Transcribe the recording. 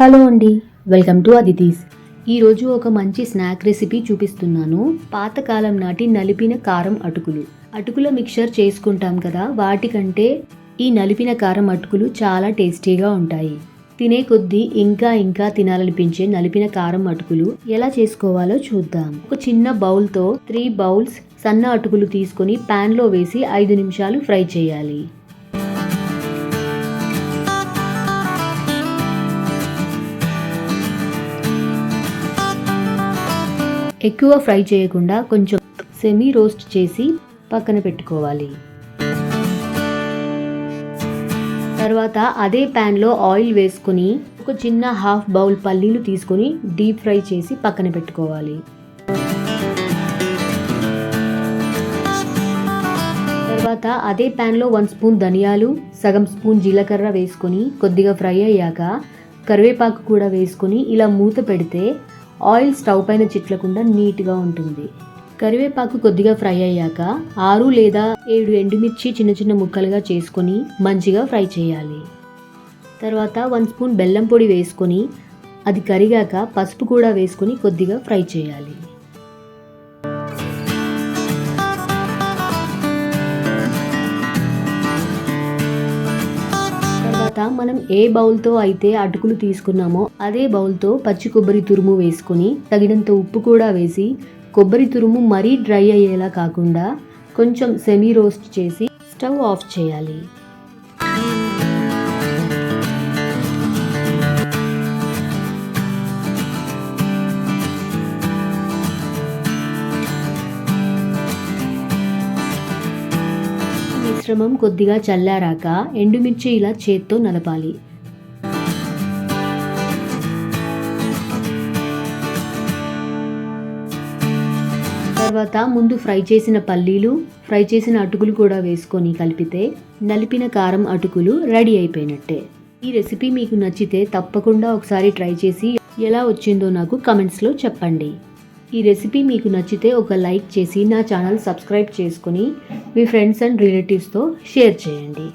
Hello అండి welcome to అదితీస్. ఈరోజు ఒక మంచి స్నాక్ రెసిపీ చూపిస్తున్నాను. పాతకాలం నాటి నలిపిన కారం అటుకులు. అటుకుల మిక్చర్ చేసుకుంటాం కదా వాటికంటే ఈ నలిపిన కారం అటుకులు చాలా టేస్టీగా ఉంటాయి. తినే కొద్దీ ఇంకా ఇంకా తినాలనిపించే నలిపిన కారం అటుకులు ఎలా చేసుకోవాలో చూద్దాం. ఒక చిన్న బౌల్తో త్రీ బౌల్స్ సన్న అటుకులు తీసుకొని ప్యాన్లో వేసి ఐదు నిమిషాలు ఫ్రై చేయాలి. ఎక్కువ ఫ్రై చేయకుండా కొంచెం సెమీ రోస్ట్ చేసి పక్కన పెట్టుకోవాలి. తర్వాత అదే ప్యాన్లో ఆయిల్ వేసుకొని ఒక చిన్న హాఫ్ బౌల్ పల్లీలు తీసుకొని డీప్ ఫ్రై చేసి పక్కన పెట్టుకోవాలి. తర్వాత అదే ప్యాన్లో వన్ స్పూన్ ధనియాలు సగం స్పూన్ జీలకర్ర వేసుకొని కొద్దిగా ఫ్రై అయ్యాక కరివేపాకు కూడా వేసుకొని ఇలా మూత పెడితే ఆయిల్ స్టవ్ పైన చిట్లకుండా నీట్గా ఉంటుంది. కరివేపాకు కొద్దిగా ఫ్రై అయ్యాక ఆరు లేదా ఏడు ఎండుమిర్చి చిన్న చిన్న ముక్కలుగా చేసుకొని మంచిగా ఫ్రై చేయాలి. తర్వాత వన్ స్పూన్ బెల్లం పొడి వేసుకొని అది కరిగాక పసుపు కూడా వేసుకొని కొద్దిగా ఫ్రై చేయాలి. తర్వాత మనం ఏ బౌల్తో అయితే అటుకులు తీసుకున్నామో అదే బౌల్తో పచ్చి కొబ్బరి తురుము వేసుకొని తగినంత ఉప్పు కూడా వేసి కొబ్బరి తురుము మరీ డ్రై అయ్యేలా కాకుండా కొంచెం సెమీ రోస్ట్ చేసి స్టవ్ ఆఫ్ చేయాలి. మిశ్రమం కొద్దిగా చల్లారాక ఎండుమిర్చి ఇలా చేత్తో నలపాలి. తర్వాత ముందు ఫ్రై చేసిన పల్లీలు ఫ్రై చేసిన అటుకులు కూడా వేసుకొని కలిపితే నలిపిన కారం అటుకులు రెడీ అయిపోయినట్టే. ఈ రెసిపీ మీకు నచ్చితే తప్పకుండా ఒకసారి ట్రై చేసి ఎలా వచ్చిందో నాకు కమెంట్స్లో చెప్పండి. ఈ రెసిపీ మీకు నచ్చితే ఒక లైక్ చేసి నా ఛానల్ సబ్స్క్రైబ్ చేసుకొని మీ ఫ్రెండ్స్ అండ్ రిలేటివ్స్తో షేర్ చేయండి.